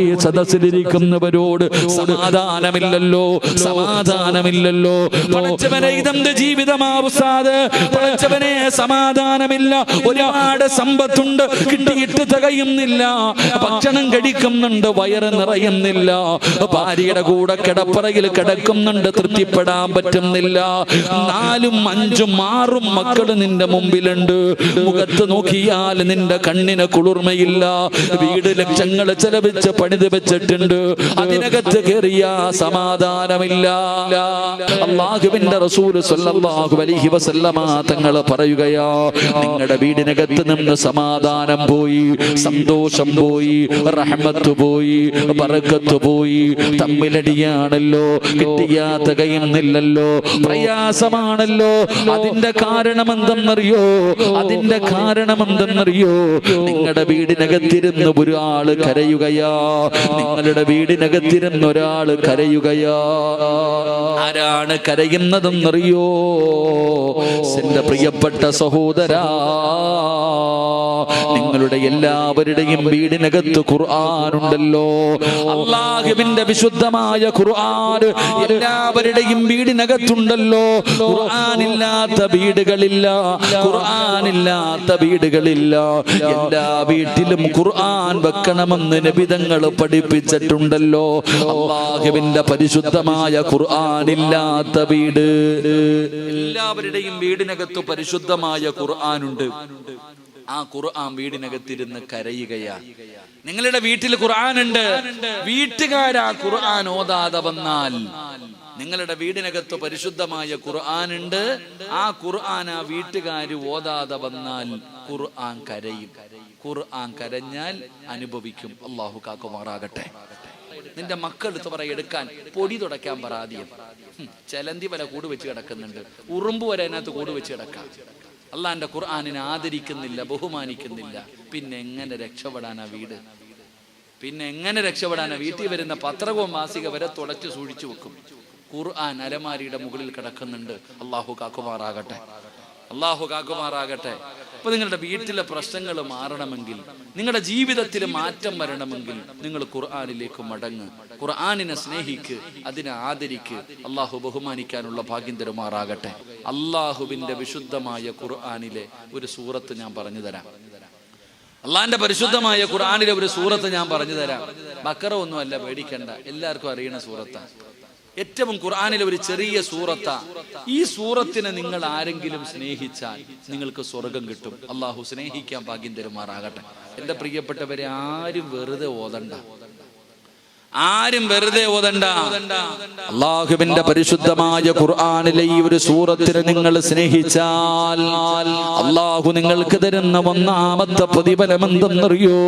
ഈ സദസ്സിലിരിക്കുന്നവരോട് സമാധാനമില്ലല്ലോ സമാധാനമില്ലല്ലോ പഠിച്ചവനെ ഇതെന്ത് ജീവിതമാവുസാത് പഠിച്ചവനെ സമാധാനമില്ല. ഒരുപാട് സമ്പത്തുണ്ട് കിട്ടിയിട്ട് തികയുന്നില്ല. ഭക്ഷണം കഴിക്കുന്നുണ്ട് വയറ് നിറയുന്നില്ല. ഭാര്യയുടെ കൂടെ കിടപ്പറയിൽ കിടക്കുന്നുണ്ട് തൃപ്തിപ്പെടാൻ പറ്റുന്നില്ല. നാലും അഞ്ചും ആറും മക്കൾ നിന്റെ മുമ്പിലുണ്ട്. മുഖത്ത് നോക്കിയാൽ നിന്റെ കണ്ണിന് കുളിർമയില്ല. വീട് ലക്ഷങ്ങൾ ചെലവിച്ച് പണിത് വെച്ചിട്ടുണ്ട് അതിനകത്ത് കയറിയ സമാധാനമില്ല. അള്ളാഹുവിന്റെ റസൂൽ സല്ലല്ലാഹു അലൈഹി വസല്ലമ തങ്ങൾ പറയുകയാ നിങ്ങളുടെ വീടിനകത്ത് നിന്ന് സമാധാനം പോയി സന്തോഷം പോയി റഹ്മത്ത് പോയി പറക്കത്ത് പോയി. തമ്മിലടിയാണല്ലോ കിട്ടിയാ തികയുന്നില്ലല്ലോ പ്രയാസമാണല്ലോ. അതിന്റെ കാരണം എന്തെന്നറിയോ അതിന്റെ കാരണം എന്തെന്നറിയോ നിങ്ങളുടെ വീടിനകത്തിരുന്ന് ഒരാൾ കരയുകയാ നിങ്ങളുടെ വീടിനകത്തിരുന്ന് ഒരാൾ കരയുകയാ? ആരാണ് കരയുന്നതെന്നറിയോ? എന്റെ പ്രിയപ്പെട്ട സഹോദരാ നിങ്ങളുടെ എല്ലാവരുടെയും വീടിനകത്ത് ഖുർആാനുണ്ടല്ലോ അള്ളാഹുവിന്റെ വിശുദ്ധമായ ഖുർആൻ എല്ലാവരുടെയും വീടിനകത്തുണ്ടല്ലോ. ഖുർആാനില്ലാത്ത വീടുകളില്ല ഖുർആാനില്ലാത്ത വീടുകളില്ല. എല്ലാ വീട്ടിലും ഖുർആൻ വെക്കണമെന്ന് നബിതങ്ങൾ പഠിപ്പിച്ചിട്ടുണ്ടല്ലോ. അള്ളാഹുവിന്റെ പരിശുദ്ധമായ ഖുർആാനില്ലാത്ത വീട്. എല്ലാവരുടെയും വീടിനകത്ത് പരിശുദ്ധമായ ഖുർആാനുണ്ട്. ആ ഖുർആൻ വീടിനകത്തിരുന്ന് കരയുകയാ. നിങ്ങളുടെ വീട്ടിൽ ഖുർആൻ ഉണ്ട് വീട്ടുകാരാ ഖുർആൻ ഓതാതെ വന്നാൽ. നിങ്ങളുടെ വീടിനകത്ത് പരിശുദ്ധമായ ഖുർആാനുണ്ട്. ആ ഖുർആൻ ആ വീട്ടുകാര് ഓതാതെ വന്നാൽ ഖുർആൻ കരയും. ഖുർആൻ കരഞ്ഞാൽ അനുഭവിക്കും. അള്ളാഹു കാക്കുമാറാകട്ടെ. നിന്റെ മക്കൾ എടുത്ത് പറ എടുക്കാൻ പൊടി തുടയ്ക്കാൻ പറാതിയും ചെലന്തി വല കൂട് വെച്ച് കിടക്കുന്നുണ്ട്. ഉറുമ്പ് വരെ അതിനകത്ത് കൂട് വെച്ച് കിടക്കാം. അള്ളാന്റെ ഖുർആാനിനെ ആദരിക്കുന്നില്ല ബഹുമാനിക്കുന്നില്ല. പിന്നെ എങ്ങനെ രക്ഷപ്പെടാനാ വീട്? പിന്നെ എങ്ങനെ രക്ഷപ്പെടാനാ? വീട്ടിൽ വരുന്ന പത്രകവും മാസിക വരെ തുടച്ചു സൂക്ഷിച്ചു വെക്കും. ഖുർആൻ അലമാരിയുടെ മുകളിൽ കിടക്കുന്നുണ്ട്. അള്ളാഹു കാക്കുമാറാകട്ടെ. അള്ളാഹു കാക്കുമാറാകട്ടെ. അപ്പൊ നിങ്ങളുടെ വീട്ടിലെ പ്രശ്നങ്ങൾ മാറണമെങ്കിൽ നിങ്ങളുടെ ജീവിതത്തിൽ മാറ്റം വരണമെങ്കിൽ നിങ്ങൾ ഖുർആാനിലേക്ക് മടങ്ങ്. ഖുർആാനിനെ സ്നേഹിക്ക് അതിനെ ആദരിക്ക്. അള്ളാഹു ബഹുമാനിക്കാനുള്ള ഭാഗ്യം തരുമാറാകട്ടെ. അള്ളാഹുവിന്റെ വിശുദ്ധമായ ഖുർആാനിലെ ഒരു സൂറത്ത് ഞാൻ പറഞ്ഞു തരാം. അള്ളാന്റെ പരിശുദ്ധമായ ഖുർആാനിലെ ഒരു സൂറത്ത് ഞാൻ പറഞ്ഞു തരാം. ബക്കറ ഒന്നുമല്ല പേടിക്കണ്ട. എല്ലാവർക്കും അറിയണ സൂറത്താണ്. ഏറ്റവും ഖുർആാനിലെ ഒരു ചെറിയ സൂറത്ത. ഈ സൂറത്തിനെ നിങ്ങൾ ആരെങ്കിലും സ്നേഹിച്ചാൽ നിങ്ങൾക്ക് സ്വർഗം കിട്ടും. അള്ളാഹു സ്നേഹിക്കാൻ ഭാഗ്യം തരുമാറാകട്ടെ. എന്റെ പ്രിയപ്പെട്ടവരെ ആരും വെറുതെ ഓതണ്ട. ആരും വെറുതെ ഓതണ്ട. അള്ളാഹുവിന്റെ പരിശുദ്ധമായ ഖുർആാനിലെ ഈ ഒരു സൂറത്തിനെ നിങ്ങൾ സ്നേഹിച്ചാൽ അള്ളാഹു നിങ്ങൾക്ക് തരുന്ന ഒന്നാമത്തെ പ്രതിഫലം എന്തെന്നറിയോ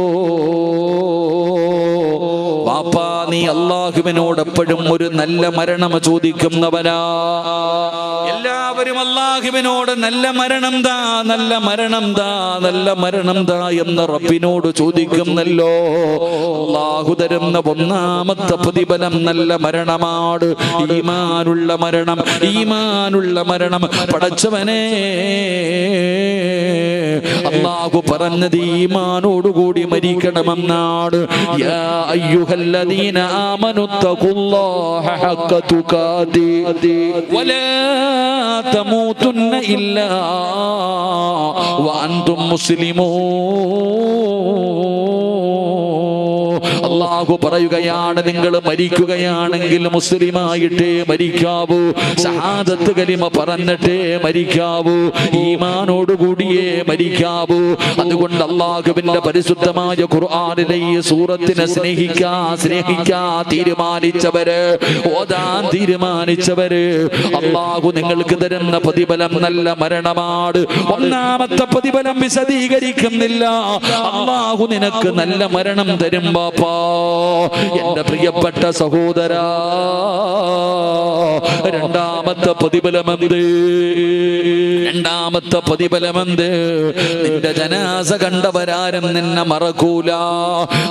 വാപ്പാ നീ അള്ളാഹുവിനോട് എപ്പോഴും ഒരു നല്ല മരണം ചോദിക്കുന്നവരാ എല്ലാവരും അള്ളാഹുവിനോട് നല്ല മരണം താ നല്ല മരണം താ നല്ല മരണം താ എന്ന് റബ്ബിനോട് ചോദിക്കുന്നല്ലോ. അള്ളാഹു തരുന്ന ഒന്നാമത്തെ പ്രതിഫലം നല്ല മരണമാണ്. ഈമാനുള്ള മരണം ഈമാനുള്ള മരണം പടച്ചവനെ. അള്ളാഹു പറഞ്ഞത് ഈമാനോടുകൂടി മരിക്കണമെന്നാണ്. യാ അയ്യുഹല്ലദീന ആമനു തഖുല്ലാഹ ഹഖ തുഖാതി വലാ തമൂതുന്ന ഇല്ലാ. വഅൻതും മുസ്ലിമൂൻ അള്ളാഹു പറയുകയാണ് നിങ്ങൾ മരിക്കുകയാണെങ്കിൽ മുസ്ലിമായിട്ടേ മരിക്കാവൂ. ഷഹാദത്ത് കലിമ പറഞ്ഞിട്ടേ മരിക്കാവൂ. ഈമാനോടുകൂടിയേ മരിക്കാവൂ. അതുകൊണ്ട് അള്ളാഹുവിന്റെ പരിശുദ്ധമായ ഖുർആാനിലെ ഈ സൂറത്തിനെ സ്നേഹിക്കാ സ്നേഹിക്കാ തീരുമാനിച്ചവര്. ഓതാൻ തീരുമാനിച്ചവര്. അള്ളാഹു നിങ്ങൾക്ക് തരുന്ന പ്രതിഫലം നല്ല മരണമാണ്. ഒന്നാമത്തെ പ്രതിഫലം വിശദീകരിക്കുന്നില്ല. അള്ളാഹു നിനക്ക് നല്ല മരണം തരും ബാപ്പാ. എന്റെ പ്രിയപ്പെട്ട സഹോദര രണ്ടാമത്തെ പ്രതിഫലമെന്ത്? രണ്ടാമത്തെ പ്രതിഫലമെന്ത്? നിന്റെ ജനാസ കണ്ടവരാരും നിന്നെ മറക്കൂല.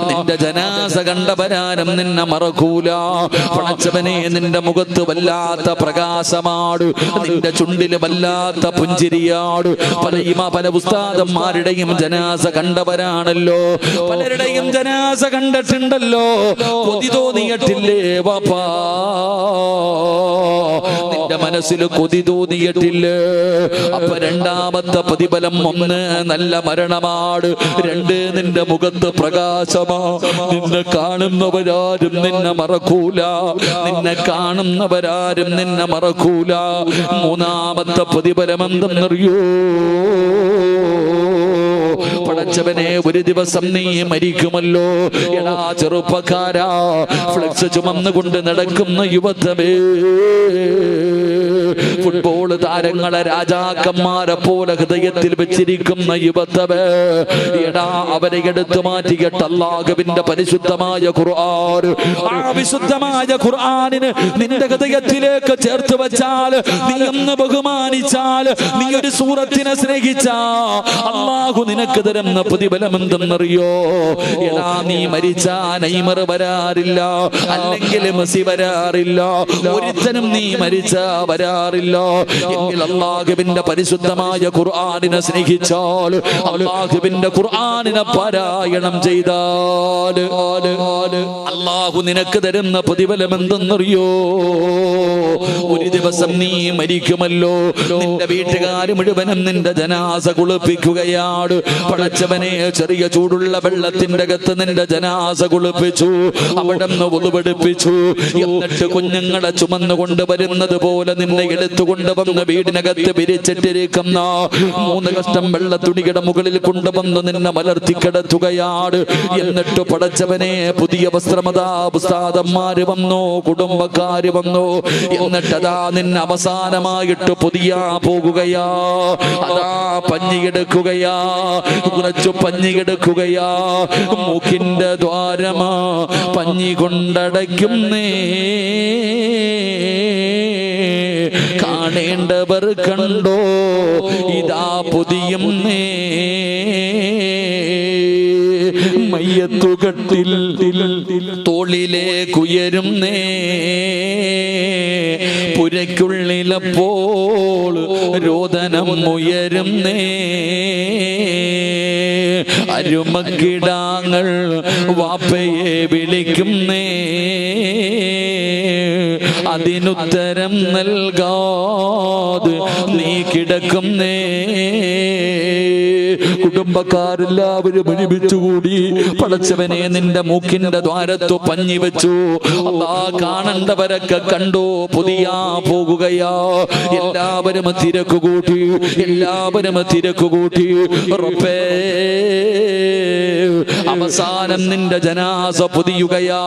നിന്റെ ജനാസ കണ്ടവരാരും നിന്നെ മറക്കൂല. പണച്ചവനെ നിന്റെ മുഖത്ത് വല്ലാത്ത പ്രകാശമാട്. നിന്റെ ചുണ്ടിൽ വല്ലാത്ത പുഞ്ചിരിയാട്. പല ഇമ പല പുസ്താദന്മാരുടെയും ജനാസ കണ്ടവരാണല്ലോ. പലരുടെയും ജനാസ കണ്ടിട്ടുണ്ടല്ലോ. കണ്ടല്ലോ കൊതി തോന്നിയിട്ടില്ലേ വാപ്പാ? നിന്റെ മനസ്സിൽ കൊതി തോന്നിയിട്ടില്ലേ അപ്പൊ രണ്ടാമത്തെ പ്രതിഫലം ഒന്ന് നല്ല മരണമാണ്. രണ്ട് നിന്റെ മുഖത്ത് പ്രകാശമാ. നിന്നെ കാണുന്നവരാരും നിന്നെ മറക്കൂല. നിന്നെ കാണുന്നവരാരും നിന്നെ മറക്കൂല. മൂന്നാമത്തെ പ്രതിഫലം എന്തെന്നറിയോ? പടച്ചവനെ ഒരു ദിവസം നീ മരിക്കുമല്ലോ. എടാ ചെറുപ്പക്കാരാ ഫ്ലക്സ് ചുമന്നുകൊണ്ട് നടക്കുന്ന യുവത്വമേ. ഫുട്ബോൾ താരങ്ങളെ രാജാക്കന്മാരെ പോലെ ഹൃദയത്തിൽ വെച്ചിരിക്കുന്ന യുവത്വമേ. എടാ അവരെ എടുത്തു മാറ്റിയിട്ട് പരിശുദ്ധമായ ഖുർആൻ. ആ വിശുദ്ധമായ ഖുർആനിന് നിന്റെ ഹൃദയത്തിലേക്ക് ചേർത്ത് വെച്ചാൽ നീ ഒന്ന് ബഹുമാനിച്ചാൽ നീ ഒരു സൂറത്തിനെ സ്നേഹിച്ചാ. അള്ളാഹു നിനക്ക് തരുന്ന പ്രതിഫലം എന്തെന്നറിയോ എടാ നീ മരിച്ചാ നൈമർ വരാറില്ല. അല്ലെങ്കിൽ മെസ്സി വരാറില്ല. ഒരുത്തനും നീ മരിച്ചാ വരാറില്ല. എങ്കിൽ അള്ളാഹുവിന്റെ പരിശുദ്ധമായ ഖുർആനിനെ സ്നേഹിച്ചാൽ അള്ളാഹുവിന്റെ ഖുർആനിനെ പാരായണം ചെയ്താൽ അള്ളാഹു നിനക്ക് തരുന്ന പ്രതിഫലം എന്തെന്നറിയോ ഒരു ദിവസം നീ മരിക്കുമല്ലോ. നിന്റെ വീട്ടുകാർ മുഴുവനും നിന്റെ ജനാസ കുളിപ്പിക്കുകയാണ്. പടച്ചവനെ ചെറിയ ചൂടുള്ള വെള്ളത്തിന്റെ അകത്ത് നിന്റെ ജനാസ കുളിപ്പിച്ചു അവിടെ നിന്ന് ഉളുപെടുപ്പിച്ചു എന്നിട്ട് കുഞ്ഞുങ്ങളെ ചുമന്നു കൊണ്ടുവരുന്നത് പോലെ നിന്നെ എടുത്തുകൊണ്ട് വന്ന് വീടിനകത്ത് പിരിച്ചിട്ടിരിക്കുന്ന മൂന്ന് കഷ്ടം വെള്ള തുണിയുടെ മുകളിൽ കൊണ്ടുവന്ന് നിന്നെ മലർത്തി കിടത്തുകയാണ്. എന്നിട്ട് പടച്ചവനെ പുതിയ വസ്ത്രമതാ പുസ്താദന്മാര് വന്നു കുടുംബക്കാര് വന്നു. എന്നിട്ടതാ നിന്നെ അവസാനമായിട്ട് പുതിയ പോകുകയാ. അതാ പഞ്ഞിയെടുക്കുകയാ. കുറച്ചു പഞ്ഞിയെടുക്കുകയാ മൂക്കിന്റെ ദ്വാരമാ പഞ്ഞി കൊണ്ടടയ്ക്കുന്നേ. കാണേണ്ടവർ കണ്ടോ? ഇതാ പുതിയുന്നേ. മയ്യത്തുകട്ടിൽ തോളിലേക്കുയരുന്നേ പുരയ്ക്കുള്ളിലപ്പോൾ രോദനം ഉയരുന്നേ അരുമക്കിടാങ്ങൾ വാപ്പയെ വിളിക്കുന്നേ അതിനുത്തരം നൽകാതെ നീ കിടക്കുന്നേ കുടുംബക്കാരെല്ലാവരും ഒരുമിച്ചുകൂടി പടച്ചവനെ നിന്റെ മൂക്കിന്റെ ദ്വാരത്തു പഞ്ഞി വെച്ചു. അല്ലാ കാണണ്ടവരൊക്കെ കണ്ടോ. പുതിയ പോകുകയാ. എല്ലാവരും തിരക്ക് കൂട്ടി എല്ലാവരും തിരക്ക് കൂട്ടി. ഉറപ്പേ അവസാനം നിന്റെ ജനാസ പൊതിയുകയാ.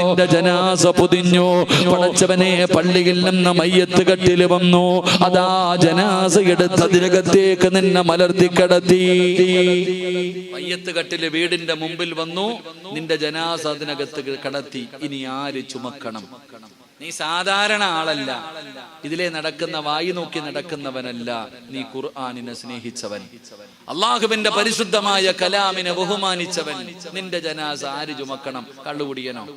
നിന്റെ ജനാസ പൊതിഞ്ഞു. പടച്ചവനെ പള്ളിയിൽ നിന്ന് മയ്യത്ത് കട്ടിൽ വന്നു. അതാ ജനാസ എടുത്ത് അതിനകത്തേക്ക് നിന്നെ മലർത്തി കിടത്തി. മയ്യത്ത് കട്ടിൽ വീടിന്റെ മുമ്പിൽ വന്നു. നിന്റെ ജനാസ അതിനകത്ത് കടത്തി. ഇനി ആര് ചുമക്കണം? നീ സാധാരണ ആളല്ല. ഇതിലെ നടക്കുന്ന വായി നോക്കി നടക്കുന്നവനല്ല. നീ ഖുർആാനിനെ സ്നേഹിച്ചവൻ. അള്ളാഹുവിന്റെ പരിശുദ്ധമായ കലാമിനെ ബഹുമാനിച്ചവൻ. നിന്റെ ജനാസ ആര് ചുമക്കണം? കള്ളുകുടിയനോ?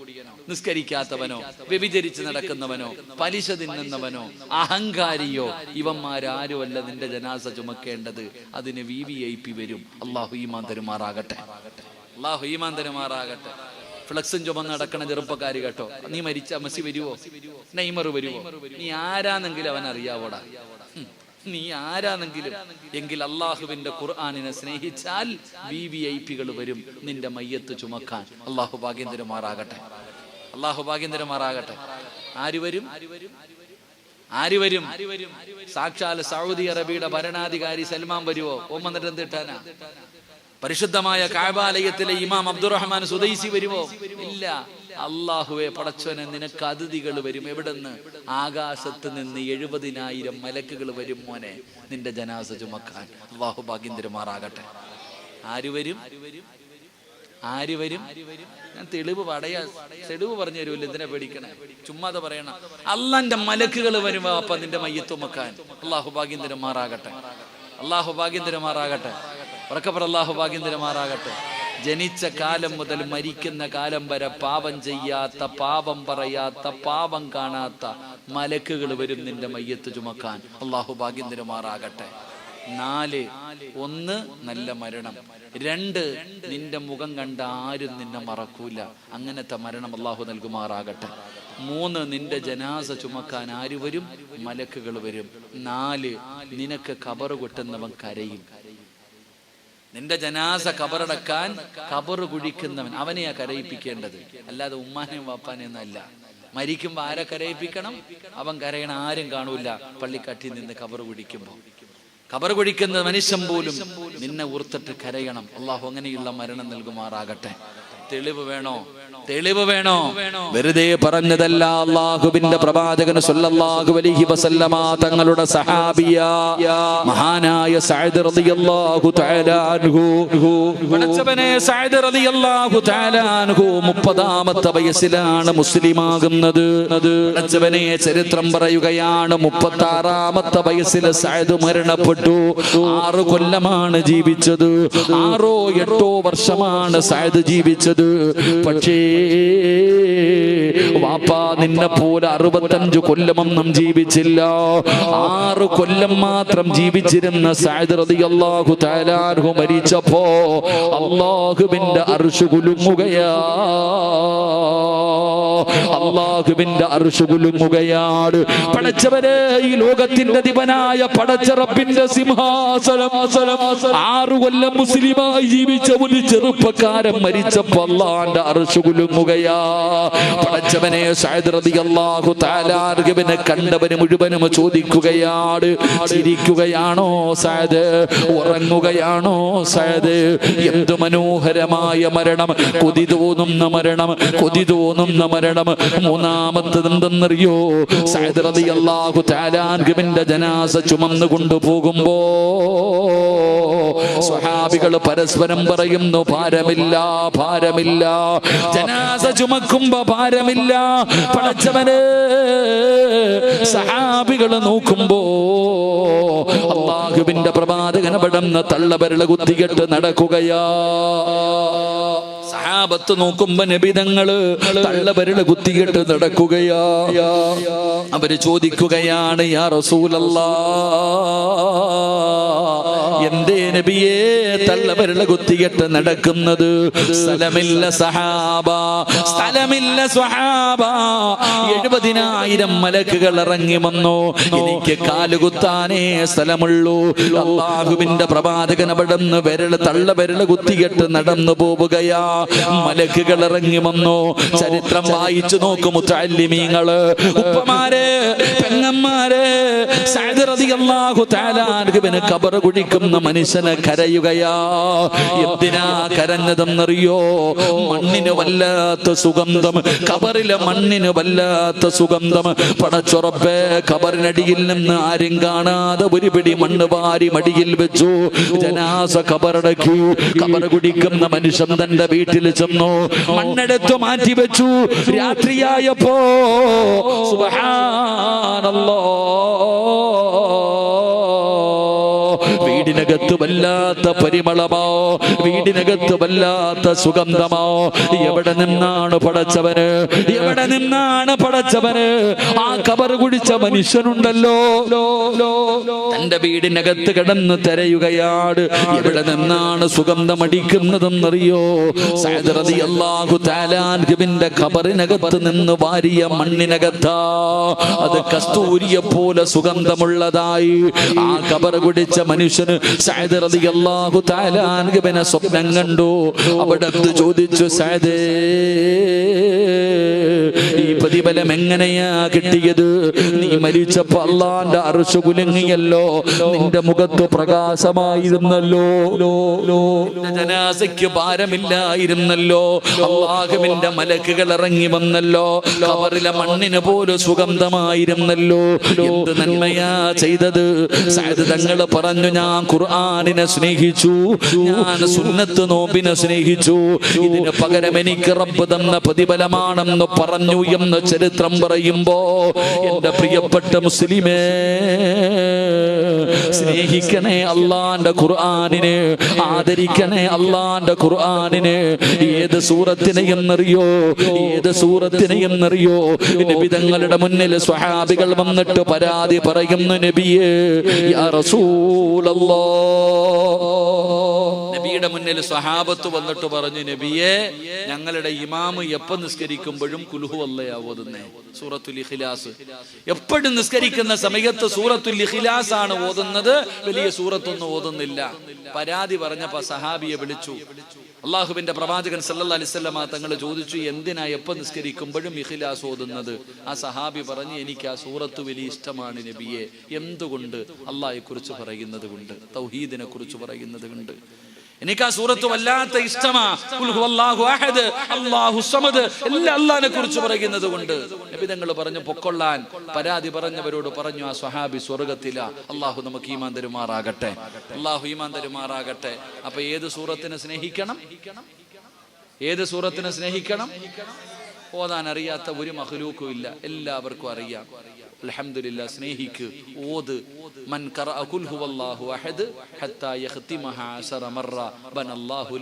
നിസ്കരിക്കാത്തവനോ? വ്യഭിചരിച്ച് നടക്കുന്നവനോ? പലിശ തിന്നുന്നവനോ? അഹങ്കാരിയോ? ഇവന്മാരാരുമല്ല നിന്റെ ജനാസ ചുമക്കേണ്ടത്? അതിന് വി വി ഐ പി വരും. അള്ളാഹു ഈമാൻ തരുമാറാകട്ടെ. അള്ളാഹു ഈമാൻ തരുമാറാകട്ടെ. ഫ്ലക്സും ചുമന്ന് നടക്കണ ചെറുപ്പക്കാരി കേട്ടോ. നീ മരിച്ച മെസ്സി വരുവോ? നെയ്മർ വരുവോ? നീ ആരാന്നെങ്കിലും അവൻ അറിയാവോടാ. നീ ആരാണെങ്കിലും എങ്കിൽ അള്ളാഹുവിന്റെ ഖുർആാനിനെ സ്നേഹിച്ചാൽ വി വി ഐ പികൾ വരും നിന്റെ മയ്യത്ത് ചുമക്കാൻ. അള്ളാഹു ഭാഗ്യന്തരമാറാകട്ടെ അള്ളാഹു ഭാഗ്യന്തരമാറാകട്ടെ ആര് വരും? ആര് വരും? സാക്ഷാൽ സൗദി അറേബ്യയുടെ ഭരണാധികാരി സൽമാൻ വരുവോ? ഓമന്നിട്ട് എന്തിട്ടാനാ പരിശുദ്ധമായ കാബാലയത്തിലെ ഇമാം അബ്ദുറഹ്മാൻ സുദൈസി വരുമോ? ഇല്ല. അള്ളാഹുവെ പടച്ചോനെ നിനക്ക് അതിഥികൾ വരും. എവിടെന്ന്? ആകാശത്ത് നിന്ന് എഴുപതിനായിരം മലക്കുകൾ വരും മോനെ. നിന്റെ ജനാസ ചുമക്കാൻ. അള്ളാഹു ഭാഗ്യം തരുമാറാകട്ടെ ആര് വരും? ആര് വരും? ഞാൻ തെളിവ് പടയാ. തെളിവ് പറഞ്ഞു തരുമല്ലോ എന്തിനാ പേടിക്കണേ? ചുമ്മാതെ പറയണം. അള്ളാന്റെ മലക്കുകൾ വരുമ്പോ അപ്പൊ നിന്റെ മയ്യത്തുമക്കാൻ അള്ളാഹു ഭാഗ്യം തരുമാറാകട്ടെ അള്ളാഹു ഭാഗ്യം തരുമാറാകട്ടെ ഉറക്കപ്പറ അള്ളാഹു ഭാഗ്യം തരുമാറാകട്ടെ ജനിച്ച കാലം മുതൽ മരിക്കുന്ന കാലം വരെ പാപം ചെയ്യാത്ത പാപം പറയാത്ത പാപം കാണാത്ത മലക്കുകൾ വരും നിന്റെ മയ്യത്ത് ചുമക്കാൻ. അള്ളാഹു ഭാഗ്യം തരുമാറാകട്ടെ നാല് ഒന്ന് നല്ല മരണം. രണ്ട് നിന്റെ മുഖം കണ്ട ആരും നിന്നെ മറക്കൂല. അങ്ങനത്തെ മരണം അള്ളാഹു നൽകുമാറാകട്ടെ. മൂന്ന് നിന്റെ ജനാസ ചുമക്കാൻ ആര് വരും? മലക്കുകൾ വരും. നാല് നിനക്ക് കബറ് കൊട്ടുന്നവൻ കരയും. നിന്റെ ജനാസ കബറടക്കാൻ കബറ് കുഴിക്കുന്നവൻ. അവനെയാ കരയിപ്പിക്കേണ്ടത്. അല്ലാതെ ഉമ്മാനെയും വാപ്പാനെയും അല്ല. മരിക്കുമ്പോ ആരെ കരയിപ്പിക്കണം? അവൻ കരയണ ആരും കാണൂല. പള്ളിക്കാട്ടിൽ നിന്ന് കബറ് കുഴിക്കുമ്പോ. കബർ കുഴിക്കുന്ന മനുഷ്യൻ പോലും നിന്നെ ഉർത്തിട്ട് കരയണം. അള്ളാഹു അങ്ങനെയുള്ള മരണം നൽകുമാറാകട്ടെ. തെളിവ് വേണോ? തെളിവ് വേണോ? വെറുതെ പറഞ്ഞതല്ല അള്ളാഹുബിന്റെ പ്രവാചകൻ സല്ലല്ലാഹു അലൈഹി വസല്ലമ തങ്ങളുടെ സഹാബിയ മഹാനായ സഅദ് റളിയല്ലാഹു തആല അൻഹു. പടച്ചവനെ സഅദ് റളിയല്ലാഹു തആല അൻഹു 30ാമത്തെ വയസ്സിലാണ് മുസ്ലിമാകുന്നത്. പടച്ചവനെ ചരിത്രം പറയുകയാണ് 36ാമത്തെ വയസ്സിൽ സഅദ് മരണപ്പെട്ടു. ആറ് കൊല്ലമാണ് ജീവിച്ചത്. ആറോ എട്ടോ വർഷമാണ് സഅദ് ജീവിച്ചത്. പക്ഷേ വാപ്പാ നിന്നെ പോലെ അറുപത്തഞ്ചു കൊല്ലമൊന്നും ജീവിച്ചില്ല. ആറ് കൊല്ലം മാത്രം ജീവിച്ചിരുന്ന തആല അൻഹു മരിച്ചപ്പോ അള്ളാഹുവിന്റെ അർശ് കുലുങ്ങുകയാ. അള്ളാഹുവിന്റെ അർശ് കുലുങ്ങുകയാണ്. പടച്ചവരെ ഈ ലോകത്തിന്റെ ദിവനായ പടച്ച റബ്ബിന്റെ സിംഹാസനം. ആറു കൊല്ലം മുസ്ലിമായി ജീവിച്ച ഒരു ചെറുപ്പക്കാരൻ മരിച്ചപ്പോ അള്ളാന്റെ അർശ് കുലുങ്ങുകയാ പടച്ചവനെ തആല അൻഹുവിനെ കണ്ടവന് മുഴുവനും ചോദിക്കുകയാണ്. ചിരിക്കുകയാണോ സാദ് ഉറങ്ങുകയാണോ സാദ് എന്ത് മനോഹരമായ മരണം. കൊതി തോന്നുന്ന മരണം. കൊതി തോന്നുന്ന മരണം. മൂന്നാമത്തത് എന്തെന്നറിയോ? സഅദ് റളിയല്ലാഹു തആല അൻഹുവിന്റെ ജനാസ ചുമന്നു കൊണ്ടുപോകുമ്പോ സ്വഹാബികൾ പരസ്പരം പറയുന്നു ഭാരമില്ല ഭാരമില്ല. ജനാസ ചുമക്കുമ്പോ ഭാരമില്ല. പടച്ചവന് സഹാബികൾ നോക്കുമ്പോ അള്ളാഹുവിന്റെ പ്രഭാതകനപടം തള്ളവരള കുത്തികെട്ട് നടക്കുകയാ. സഹാബത്ത് നോക്കുമ്പോ നബിതങ്ങൾ തള്ളവരള കുത്തിയിട്ട് നടക്കുകയാ. അവർ ചോദിക്കുകയാണ് യാ എന്തേ നബിയേ തള്ളവരള കുത്തിയിട്ട് നടക്കുന്നത്? സ്ഥലമില്ല സഹാബ സ്ഥലമില്ല സഹാബ എഴുപതിനായിരം മലക്കുകൾ ഇറങ്ങി വന്നു. എനിക്ക് കാലുകുത്താനേ സ്ഥലമുള്ളൂ. അള്ളാഹുവിന്റെ പ്രവാചകൻ അവിടെ നിന്ന് തള്ള വിരൽ കുത്തികെട്ട് നടന്നു പോവുകയാ. മലക്കുകൾ ഇറങ്ങി വന്നു. ചരിത്രം വായിച്ചു നോക്കും മുത്തല്ലിമീങ്ങൾ ഉപ്പമാരെ പെങ്ങന്മാരെ കുഴിക്കുന്ന മനുഷ്യനെ കരയുകയാ. എന്തിനാ കരഞ്ഞതെന്നറിയോ? മണ്ണിന് വല്ലാത്ത സുഗന്ധം കബറിലെ മണ്ണിന് വല്ലാത്ത സുഗന്ധം. പടച്ചുറപ്പേ കബറിനടിയിൽ നിന്ന് ആരും കാണാതെ ഒരു പിടി മണ്ണ് വാരി മടിയിൽ വെച്ചു. ജനാസ കബറടക്കി കബർ കുടിക്കുന്ന മനുഷ്യൻ തന്റെ വീട്ടിൽ ചെന്നു. മണ്ണെടുത്ത് മാറ്റി വെച്ചു. രാത്രിയായപ്പോ আল্লাহ വീടിനകത്ത് വല്ലാത്ത പരിമളമോ? വീടിനകത്ത് വല്ലാത്ത സുഗന്ധമോ? എവിടെ നിന്നാണ് പടച്ചവന്? എവിടെ നിന്നാണ് പടച്ചവന്? ആ കബർ കുടിച്ച മനുഷ്യനുണ്ടല്ലോ. തന്റെ വീടിനകത്ത് കിടന്ന് തിരയുകയാണ് എവിടെ നിന്നാണ് സുഗന്ധം അടിക്കുന്നതെന്നറിയോ തആല അൻഹുവിന്റെ നിന്ന് വാരിയ മണ്ണിനകത്താ. അത് കസ്തൂരിയെ പോലെ സുഗന്ധമുള്ളതായി. ആ കബർ കുടിച്ച മനുഷ്യന് സഅദ് റളിയല്ലാഹു തആല സ്വപ്നം കണ്ടു. അവിടെ ചോദിച്ചു സഅദേ ഈ പ്രതിഫലം എങ്ങനെയാ കിട്ടിയത്? നീ മരിച്ചപ്പോ അള്ളാന്റെ അറുശു കുലുങ്ങിയല്ലോ. നിന്റെ മുഖത്ത് പ്രകാശമായിരുന്നല്ലോ. ജനാസയ്ക്ക് ഭാരമില്ലായിരുന്നല്ലോ. അള്ളാഹുവിന്റെ മലക്കുകൾ ഇറങ്ങി വന്നല്ലോ. കവറിലെ മണ്ണിന് പോലും സുഗന്ധമായിരുന്നല്ലോ. എന്ത് നന്മയാ ചെയ്തത്? തങ്ങൾ പറഞ്ഞു ഞാൻ ഖുർആാനിനെ സ്നേഹിച്ചു. ഞാൻ സുന്നത്ത് നോമ്പിനെ സ്നേഹിച്ചു. ഇതിന് പകരം എനിക്ക് റബ്ബ് തന്ന പ്രതിഫലമാണെന്ന് പറഞ്ഞു എന്ന് ചരിത്രം പറയുമ്പോ എന്റെ പ്രിയപ്പെട്ട മുസ്ലിമേ സ്നേഹിക്കണേ അള്ളാന്റെ ഖുർആാനിന് ആദരിക്കണേ അള്ളാന്റെ ഖുർആാനിന്. ഏത് സൂറത്തിനെ എന്നറിയോ? ഏത് സൂറത്തിനെ എന്നറിയോ? നബിതങ്ങളുടെ മുന്നിൽ സ്വഹാബികൾ വന്നിട്ട് പരാതി പറയുന്നു നബിയേ യാ റസൂലല്ലാ. നബിയുടെ മുന്നിൽ സഹാബത്ത് വന്നിട്ട് പറഞ്ഞു നബിയെ ഞങ്ങളുടെ ഇമാമ് എപ്പോ നിസ്കരിക്കുമ്പോഴും കുലുഹു അല്ലയാ സൂറത്തുൽ ഇഖ്ലാസ്. എപ്പോഴും നിസ്കരിക്കുന്ന സമയത്ത് സൂറത്തുൽ ഇഖ്ലാസ് ആണ് ഓതുന്നത്. വലിയ സൂറത്തൊന്നും ഓതുന്നില്ല. പരാതി പറഞ്ഞപ്പോ സഹാബിയെ വിളിച്ചു. അള്ളാഹുവിന്റെ പ്രവാചകൻ സല്ലല്ലാഹു അലിസ്വല്ലാ തങ്ങൾ ചോദിച്ചു എന്തിനാ എപ്പോൾ നിസ്കരിക്കുമ്പോഴും ഇഖ്ലാസ് ഓതുന്നത്? ആ സഹാബി പറഞ്ഞു എനിക്ക് ആ സൂറത്ത് വലിയ ഇഷ്ടമാണ് നബിയെ. എന്തുകൊണ്ട്? അള്ളാഹെ കുറിച്ച് പറയുന്നത് കൊണ്ട് തൗഹീദിനെ കുറിച്ച് പറയുന്നത് കൊണ്ട് എനിക്ക് ആ സൂറത്ത് വല്ലാത്ത ഇഷ്ടമാ. ഖുൽ ഹുവല്ലാഹു അഹദ്, സമദ് എല്ലാം കുറിച്ച് പറയുന്നത് കൊണ്ട്. നബിതങ്ങൾ പറഞ്ഞു പൊക്കൊള്ളാൻ. പരാതി പറഞ്ഞവരോട് പറഞ്ഞു ആ സ്വഹാബി സ്വർഗത്തില. അള്ളാഹു നമുക്ക് ഈമാൻ തരുമാറാകട്ടെ. അള്ളാഹു ഈമാൻ തരുമാറാകട്ടെ. അപ്പൊ ഏത് സൂറത്തിനെ സ്നേഹിക്കണം? ഏത് സൂറത്തിനെ സ്നേഹിക്കണം? ഓതാൻ അറിയാത്ത ഒരു മഹലൂക്കും ഇല്ല. എല്ലാവർക്കും അറിയാം. അൽഹംദുലില്ല സ്നേഹിക്ക് മൻ അഹദ്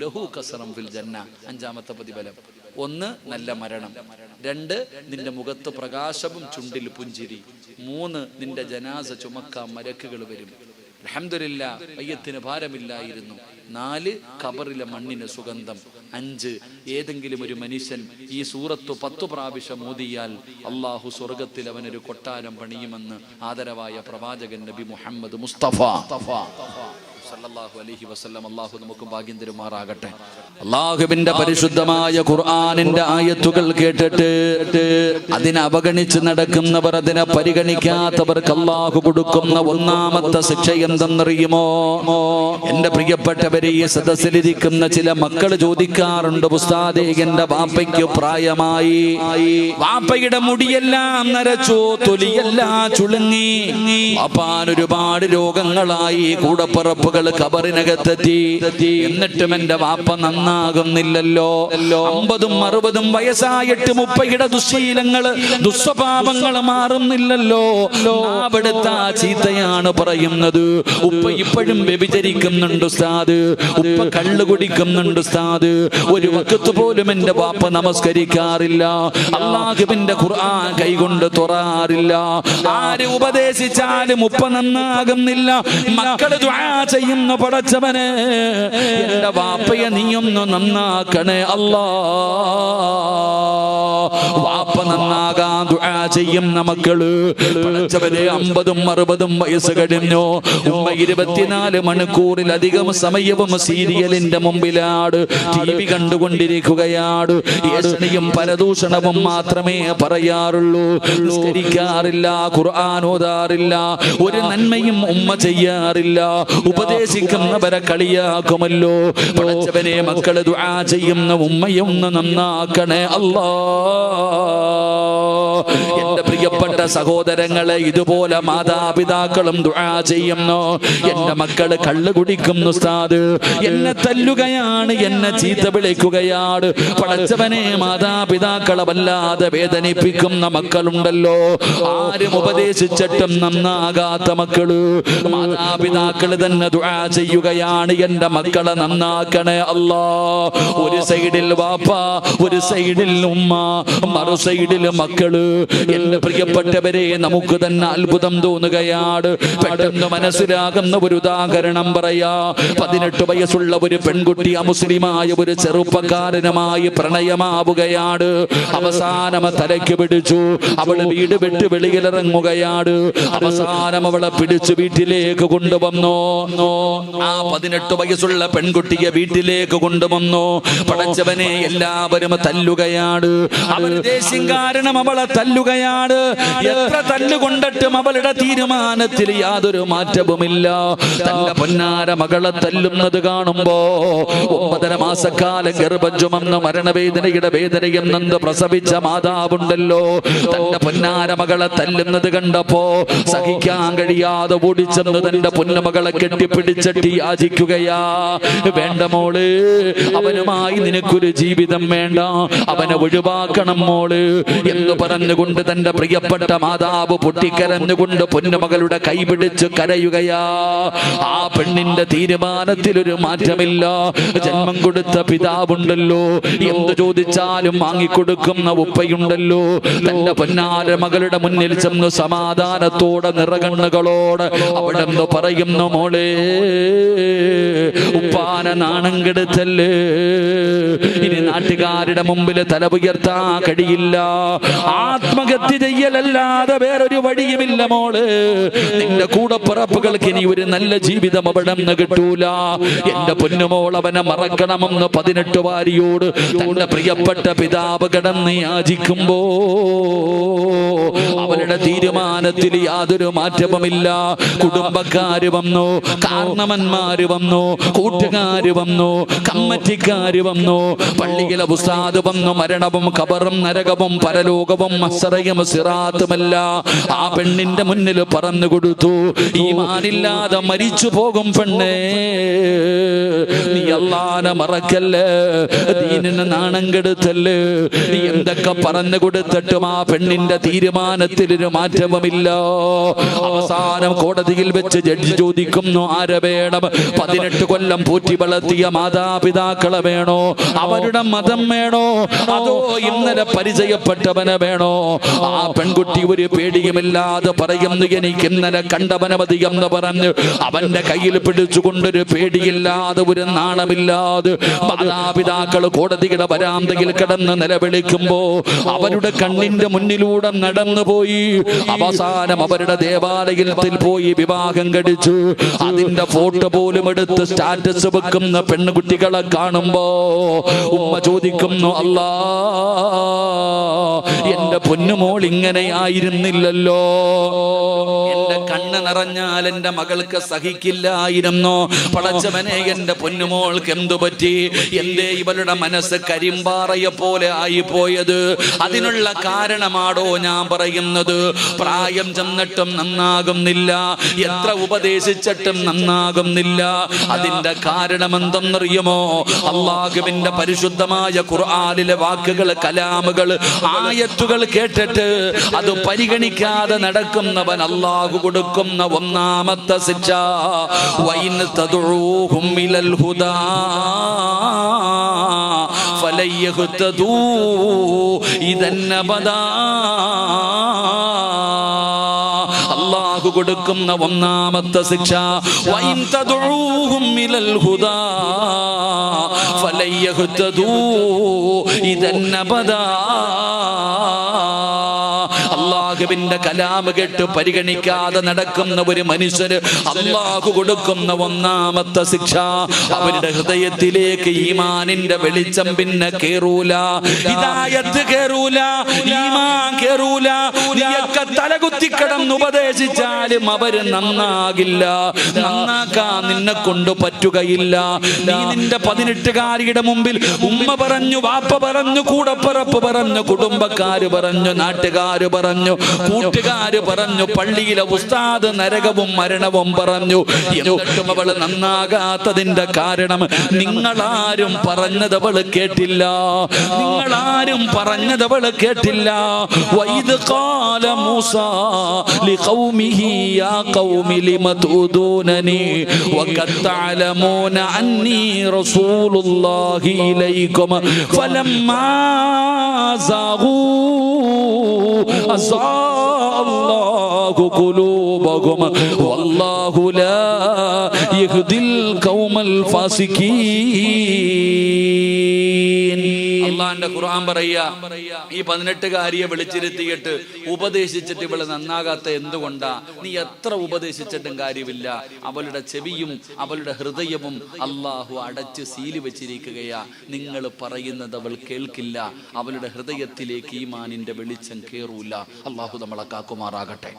ലഹു ഫിൽ ജന്ന. അഞ്ചാമത്തെ പ്രതിഫലം. ഒന്ന് നല്ല മരണം. രണ്ട് നിന്റെ മുഖത്ത് പ്രകാശവും ചുണ്ടിൽ പുഞ്ചിരി. മൂന്ന് നിന്റെ ജനാസ ചുമക്കാൻ മരക്കുകൾ വരും. അൽഹംദുലില്ല അയ്യത്തിന് ഭാരമില്ലായിരുന്നു. നാല് കബറിലെ മണ്ണിന് സുഗന്ധം. അഞ്ച് ഏതെങ്കിലും ഒരു മനുഷ്യൻ ഈ സൂറത്ത് പത്തു പ്രാവശ്യം ഓതിയാൽ അള്ളാഹു സ്വർഗത്തിൽ അവനൊരു കൊട്ടാരം പണിയുമെന്ന് ആദരവായ പ്രവാചകൻ നബി മുഹമ്മദ് മുസ്തഫ. സല്ലല്ലാഹു അലൈഹി വസല്ലം അള്ളാഹു നമുക്ക് ഭാഗ്യം തരുമാറാകട്ടെ. അള്ളാഹുവിന്റെ പരിശുദ്ധമായ ഖുർആാനിന്റെ ആയത്തുകൾ കേട്ടിട്ട് അതിനെ അവഗണിച്ച് നടക്കുന്നവർ അതിനെ പരിഗണിക്കാത്തവർക്ക് അള്ളാഹു കൊടുക്കുന്ന ഒന്നാമത്തെ ശിക്ഷ എന്തെന്നറിയുമോ? എന്റെ പ്രിയപ്പെട്ടവരെ ഈ സദസ്സിലിരിക്കുന്ന ചില മക്കൾ ചോദിക്കാറുണ്ട് ഉസ്താദേ എന്റെ വാപ്പയ്ക്ക് പ്രായമായി. വാപ്പയുടെ മുടിയെല്ലാം നരച്ചു തൊലിയെല്ലാം ചുളുങ്ങി. വാപ്പാൻ ഒരുപാട് രോഗങ്ങളായി കൂടപ്പറപ്പുകൾ കബറിനകത്തെത്തി. എന്നിട്ടും എന്റെ വാപ്പ നന്നാകുന്നില്ലല്ലോ. അമ്പതും അറുപതും വയസ്സായിട്ട് മുപ്പയുടെ ദുശീലങ്ങൾ ദുസ്വഭാവങ്ങൾ മാറുന്നില്ലല്ലോ. അവിടുത്തെ ആ ചീത്തയാണ് പറയുന്നത്. ഉപ്പ ഇപ്പോഴും വ്യഭിചരിക്കുന്നുണ്ട് ഉസ്താദ്. ഉപ്പ കള്ളു കുടിക്കുന്നുണ്ട് ഉസ്താദ്. ഒരു വക്കത്ത് പോലും എന്റെ വാപ്പ നമസ്കരിക്കാറില്ല. അള്ളാഹുബിന്റെ ഖുർആൻ കൈകൊണ്ട് തുറാറില്ല. ആര് ഉപദേശിച്ചാലും ഉപ്പ നന്നാകുന്നില്ല. മക്കൾ ദുആ ചെയ്യുന്ന പടച്ചവനെ. എന്റെ വാപ്പയെ നീയൊന്ന് നന്നാക്കണേ അല്ലാ. വാപ്പ നന്നാകാൻ ചെയ്യും നമുക്കൾ. മക്കൾ പടച്ചവനെ അമ്പതും അറുപതും വയസ്സ് കഴിഞ്ഞു. ഉമ്മ ഇരുപത്തിനാല് മണിക്കൂറിലധികം സമയവും സീരിയലിന്റെ മുമ്പിലാണ് ടി വി കണ്ടുകൊണ്ടിരിക്കുകയാണ് ഏഷണിയും പരദൂഷണവും മാത്രമേ പറയാറുള്ളൂ. നിസ്കരിക്കാറില്ല ഖുർആൻ ഓതാറില്ല ഒരു നന്മയും ഉമ്മ ചെയ്യാറില്ല. ഉപദേശിക്കുന്നവരെ കളിയാക്കുമല്ലോ. പഠിച്ചവനെ മക്കൾ ദുആ ചെയ്യുന്ന ഉമ്മയൊന്ന് നന്നാക്കണേ അല്ലാ എന്റെ പ്രിയപ്പെട്ട സഹോദരങ്ങളെ ഇതുപോലെ മാതാപിതാക്കളും ദുആ ചെയ്യുന്നു. എന്റെ മക്കൾ കള്ള് കുടിക്കുന്നു ഉസ്താദ്. എന്നെ തല്ലുകയാണ് എന്നെ ചീത്ത വിളിക്കുകയാണ്. പടച്ചവനെ മാതാപിതാക്കളെ വല്ലാതെ വേദനിപ്പിക്കുന്ന മക്കളുണ്ടല്ലോ. ആരും ഉപദേശിച്ചിട്ടും നന്നാകാത്ത മക്കൾ. മാതാപിതാക്കൾ തന്നെ ദുആ ചെയ്യുകയാണ്. എന്റെ മക്കളെ നന്നാക്കണേ അല്ലാ. ഒരു സൈഡിൽ വാപ്പ ഒരു സൈഡിൽ ഉമ്മ മറു സൈഡിൽ മക്കൾ. എന്റെ പ്രിയപ്പെട്ടവരെ നമുക്ക് തന്നെ അത്ഭുതം തോന്നുകയാണ്. പെട്ടെന്ന് മനസ്സിലാകുന്ന ഒരു ഉദാഹരണം പറയാ. പതിനെട്ട് വയസ്സുള്ള ഒരു പെൺകുട്ടി അമുസ്ലിമായ ഒരു ചെറുപ്പക്കാരനുമായി പ്രണയമാവുകയാണ്. അവസാനം തലയ്ക്ക് പിടിച്ചു. അവൾ വീട് വിട്ട് വെളിയിലിറങ്ങുകയാണ്. അവസാനം അവളെ പിടിച്ച് വീട്ടിലേക്ക് കൊണ്ടുവന്നു. ആ പതിനെട്ട് വയസ്സുള്ള പെൺകുട്ടിയെ വീട്ടിലേക്ക് കൊണ്ടുവന്നു. പടച്ചവനെ എല്ലാവരും തല്ലുകയാണ്. അവൾ ദേഷ്യം കാരണം അവളെ തല്ലുകയാണ്. എത്ര തല്ലുകൊണ്ടിട്ടും അവളുടെ തീരുമാനത്തിൽ യാതൊരു മാറ്റവുമില്ല. തന്റെ പൊന്നാര മകളെ തല്ലുന്നത് കാണുമ്പോ ഒമ്പതര മാസക്കാലം ഗർഭം ചുമന്ന് മരണവേദനയുടെ വേദനയും നന്ന് പ്രസവിച്ച മാതാവുണ്ടല്ലോ. തന്റെ പൊന്നാര മകളെ തല്ലുന്നത് കണ്ടപ്പോ സഹിക്കാൻ കഴിയാതെ ഓടിച്ചെന്ന് തന്റെ പൊന്നുമകളെ കെട്ടിപ്പിടിച്ചിട്ട് യാചിക്കുകയാ. വേണ്ട മോൾ അവനുമായി നിനക്കൊരു ജീവിതം വേണ്ട. അവനെ ഒഴിവാക്കണം മോൾ എന്ന് പറഞ്ഞുകൊണ്ട് തന്റെ പ്രിയപ്പെട്ട മാതാവ് പൊട്ടിക്കരഞ്ഞുകൊണ്ട് പൊന്നുമകളുടെ കൈപിടിച്ച് കരയുകയാ. ആ പെണ്ണിന്റെ തീരുമാനത്തിൽ ഒരു മാറ്റമില്ല. ജന്മം കൊടുത്ത പിതാവുണ്ടല്ലോ. എന്ത് ചോദിച്ചാലും വാങ്ങിക്കൊടുക്കുന്ന ഉപ്പയുണ്ടല്ലോ. തന്റെ പൊന്നാര മകളുടെ മുന്നിൽ ചെന്ന് സമാധാനത്തോടെ നിറകണ്ണുകളോട് അവിടെ പറയുന്നു മോളെ ഉപ്പാന നാണം കെടുത്തല്ലേ? ഇനി നാട്ടുകാരുടെ മുമ്പിൽ തല ഉയർത്താൻ കഴിയില്ല. ആത്മഹത്യ ചെയ്യലല്ലാതെ വേറൊരു വഴിയുമില്ല മോൾ. നിന്റെ കൂടപ്പിറപ്പുകൾക്ക് ഇനി ഒരു നല്ല ജീവിതം അവിടെ നിന്ന് കിട്ടൂല. എന്റെ പൊന്നുമോൾ അവനെ മറക്കണമെന്ന് പതിനെട്ട് വാരിയോട് തന്റെ പ്രിയപ്പെട്ട പിതാവ് കിടന്ന് യാചിക്കുമ്പോ അവരുടെ തീരുമാനത്തിൽ യാതൊരു മാറ്റവുമില്ല. കുടുംബക്കാര് വന്നു കാരണവന്മാര് വന്നു കൂട്ടുകാര് വന്നു കമ്മറ്റിക്കാര് വന്നു പള്ളിയിലെ ഉസ്താദ് വന്നു മരണവും കബറും നരകവും പരലോകവും മസറയും സിറാത്തുമല്ല ആ പെണ്ണിന്റെ മുന്നിൽ പറഞ്ഞു കൊടുത്തു. ഈ മാനില്ലാതെ മരിച്ചു പോകും പെണ്ണേ. നീ അള്ളാനെ മറക്കല്ലേ? ദീനിന് നാണം കെടുത്തല്ലേ? നീ എന്തൊക്കെ പറഞ്ഞു കൊടുത്തിട്ടും ആ പെണ്ണിന്റെ തീരുമാനത്തിൽ ഒരു മാറ്റവുമില്ല. അവസാനം കോടതിയിൽ വെച്ച് ജഡ്ജി ചോദിക്കുന്നു ആരെ വേണം? പതിനെട്ട് കൊല്ലം പൂറ്റി വളർത്തിയ മാതാപിതാക്കളെ വേണോ? അവരുടെ മതം വേണോ? അതോ ഇന്നലെ പരിചയപ്പെട്ടവനെ വേണോ? ആ പെൺകുട്ടി ഒരു പേടിയുമില്ലാതെ പറയുന്നു എനിക്ക് ഇന്നലെ കണ്ടവനവധി എന്ന് പറഞ്ഞ് അവന്റെ കയ്യിൽ പിടിച്ചുകൊണ്ടൊരു പേടിയില്ലാതെ ഒരു നാണമില്ലാതെ മാതാപിതാക്കൾ കോടതിയുടെ വരാന്തയിൽ കിടന്ന് നിലവിളിക്കുമ്പോ അവരുടെ കണ്ണിന്റെ മുന്നിലൂടെ നടന്നുപോയി. അവസാനം അവരുടെ ദേവാലയത്തിൽ പോയി വിവാഹം കഴിച്ചു. അതിന്റെ ഫോട്ടോ പോലും എടുത്ത് സ്റ്റാറ്റസ് വെക്കുന്ന പെൺകുട്ടികളെ കാണുമ്പോ ഉമ്മ ചോദിക്കുന്നു അല്ലാ എന്റെ പൊന്നുമോൾ ഇങ്ങനെ ആയിരുന്നില്ലല്ലോ എന്റെ കണ്ണ് നിറഞ്ഞാൽ എന്റെ മകൾക്ക് സഹിക്കില്ലായിരുന്നു? പടച്ചവനെ എന്റെ പൊന്നുമോൾക്ക് എന്തു പറ്റി? എന്തേ ഇവളുടെ മനസ്സ് കരിമ്പാറയെ പോലെ ആയി ആയിപ്പോയത്? അതിനുള്ള കാരണമാടോ ഞാൻ പറയുന്നത്? പ്രായം ചെന്നിട്ടും നന്നാകുന്നില്ല. എത്ര ഉപദേശിച്ചിട്ടും നന്നാകുന്നില്ല. അതിന്റെ കാരണം എന്തെന്നറിയുമോ അള്ളാഹുവിന്റെ പരിശുദ്ധമായ ഖുർആനിലെ വാക്കുകൾ കലാമുകൾ ആയത്തുകൾ കേട്ടിട്ട് അത് പരിഗണിക്കാതെ നടക്കുന്നവൻ അള്ളാഹു കൊടുക്കുന്ന ഒന്നാമത്തെ ശിക്ഷ. യഹ്തദൂ ഇദന്നബദാ അള്ളാഹു കൊടുക്കുന്ന ഒന്നാമത്തെ ശിക്ഷ. വൈൻ തദുഊഹും അള്ളാഹുവിന്റെ കലാമ് കേട്ട് പരിഗണിക്കാതെ നടക്കുന്ന ഒരു മനുഷ്യന് അള്ളാഹു കൊടുക്കുന്ന ഒന്നാമത്തെ ശിക്ഷ. അവരുടെ ഹൃദയത്തിലേക്ക് ഈമാനിന്റെ വെളിച്ചം പിന്നെ കേറൂല. ഹിദായത്ത് കേറൂല. ഈമാൻ കേറൂല. ഉപദേശിച്ചാലും അവർ നന്നാകില്ല. നന്നാക്കാൻ നിന്നെ കൊണ്ട് പറ്റുകയില്ല. നീ നിന്റെ പതിനെട്ടുകാരിയുടെ മുമ്പിൽ ഉമ്മ പറഞ്ഞു വാപ്പ പറഞ്ഞു കൂടപ്പറപ്പ് പറഞ്ഞു കുടുംബക്കാര് പറഞ്ഞു നാട്ടുകാര് പറഞ്ഞു കൂട്ടുകാര് പറഞ്ഞു പള്ളിയിലെ ഉസ്താദ് നരകവും മരണവും പറഞ്ഞു എന്നിട്ടും അവള് നന്നാകാത്തതിന്റെ കാരണം നിങ്ങളാരും പറഞ്ഞത് അവള് കേട്ടില്ല നിങ്ങളാരും പറഞ്ഞത് അവള് കേട്ടില്ല വൈദ് കാല മൂസ لقومه يا قوم لم تؤذونني وقد تعلمون أني رسول الله إليكم فلما زاغوا أزاغ الله قلوبهم. والله لا يهدي القوم الفاسقين. അള്ളാന്റെ ഖുർആൻ പറയ ഈ പതിനെട്ടുകാരിയെ വിളിച്ചിരുത്തിയിട്ട് ഉപദേശിച്ചിട്ട് ഇവൾ നന്നാകാത്ത എന്തുകൊണ്ടാ? നീ എത്ര ഉപദേശിച്ചിട്ടും കാര്യമില്ല. അവളുടെ ചെവിയും അവളുടെ ഹൃദയവും അള്ളാഹു അടച്ച് സീലി വെച്ചിരിക്കുകയാ. നിങ്ങൾ പറയുന്നത് അവൾ കേൾക്കില്ല. അവളുടെ ഹൃദയത്തിലേക്ക് ഈ മാനിന്റെ വെളിച്ചം കേറൂല. അള്ളാഹു നമ്മളെ കാക്കുമാറാകട്ടെ.